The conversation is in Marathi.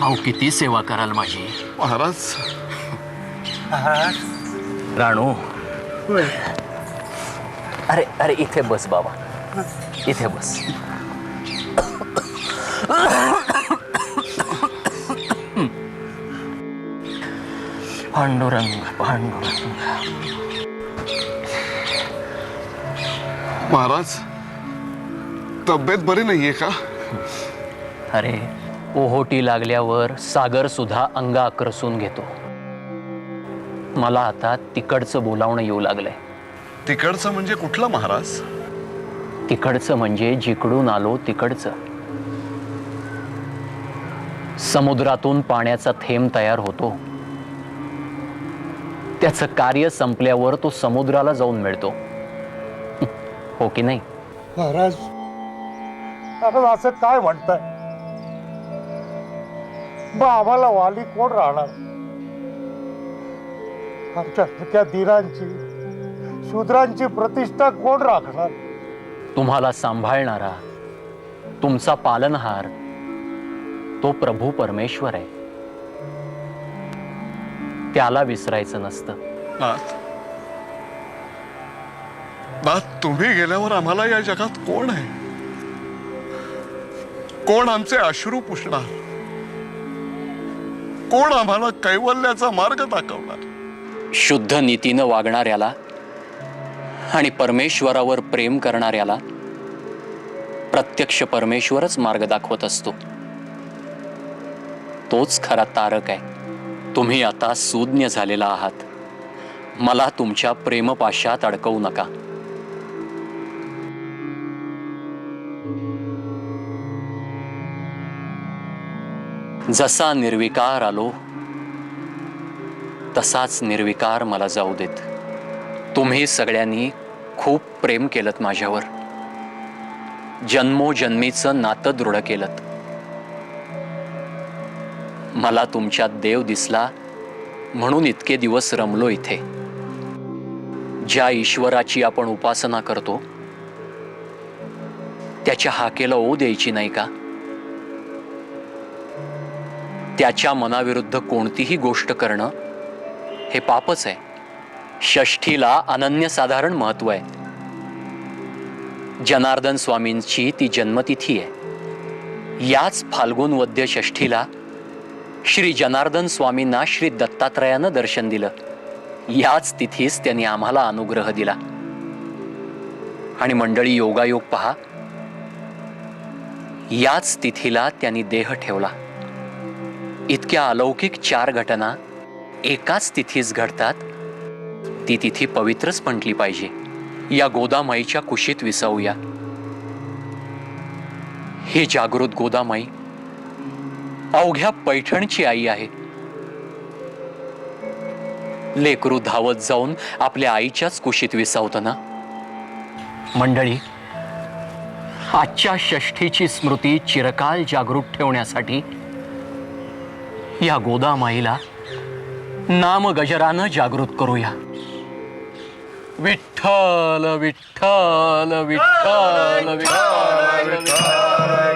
अहो किती सेवा कराल माझी? महाराज. राणू. अरे अरे इथे बस बाबा. इथे बस. पांडुरंग पांडुरंग. महाराज तब्येत बरी नाहीये का? अरे ओहोटी लागल्यावर सागर सुद्धा अंग आकर्षून घेतो. मला आता तिकडचं बोलावणं येऊ लागलंय. तिकडचं म्हणजे कुठलं महाराज? तिकडचं म्हणजे जिकडून आलो तिकडचं. समुद्रातून पाण्याचा थेंब तयार होतो. त्याचं कार्य संपल्यावर तो समुद्राला जाऊन मिळतो. हो की नाही? महाराज महाराज असं काय म्हणताय? मग आम्हाला वाली कोण राहणार? आमच्या दिनांची शूद्रांची प्रतिष्ठा कोण राखणार? तुम्हाला सांभाळणारा तुमचा पालनहार तो प्रभू परमेश्वर आहे. त्याला विसरायचं नसतं. तुम्ही गेल्यावर आम्हाला या जगात कोण आहे? कोण आमचे अश्रू पुसणार? कोण आम्हाला कैवल्याचा मार्ग दाखवणार? शुद्ध नीतीनं वागणाऱ्याला आणि परमेश्वरावर प्रेम करणाऱ्याला प्रत्यक्ष परमेश्वरच मार्ग दाखवत असतो. तोच खरा तारक आहे. तुम्ही आता सुज्ञ झालेला आहात. मला तुमच्या प्रेमपाशात अडकवू नका. जसा निर्विकार आलो तसाच निर्विकार मला जाऊ देत. तुम्ही सगळ्यांनी खूप प्रेम केलं माझ्यावर. जन्मोजन्मीचं नातं दृढ केलं मला तुमच्यात देव दिसला म्हणून इतके दिवस रमलो इथे. ज्या ईश्वराची आपण उपासना करतो त्याच्या हाकेला ओ द्यायची नाही का? त्याच्या मनाविरुद्ध कोणतीही गोष्ट करणं हे पापच आहे. षष्ठीला अनन्यसाधारण महत्त्व आहे. जनार्दन स्वामींची ती जन्मतिथी आहे. याच फाल्गुन वद्य षष्ठीला श्री जनार्दन स्वामींना श्री दत्तात्रयानं दर्शन दिलं. याच तिथीस त्यांनी आम्हाला अनुग्रह दिला. आणि मंडळी योगायोग पहा. याच तिथीला त्यांनी देह ठेवला. इतक्या अलौकिक चार घटना एकाच तिथीस घडतात. ती तिथी पवित्रच म्हटली पाहिजे. या गोदामाईच्या कुशीत विसावूया. ही जागृत गोदामाई अवघ्या पैठणची आई आहे. लेकरू धावत जाऊन आपल्या आईच्याच कुशीत विसावतं ना? मंडळी आजच्या षष्ठीची स्मृती चिरकाल जागृत ठेवण्यासाठी या गोदामाईला नाम गजरानं जागृत करूया. विठ्ठल विठ्ठल विठ्ठल विठ्ठल विठ्ठल.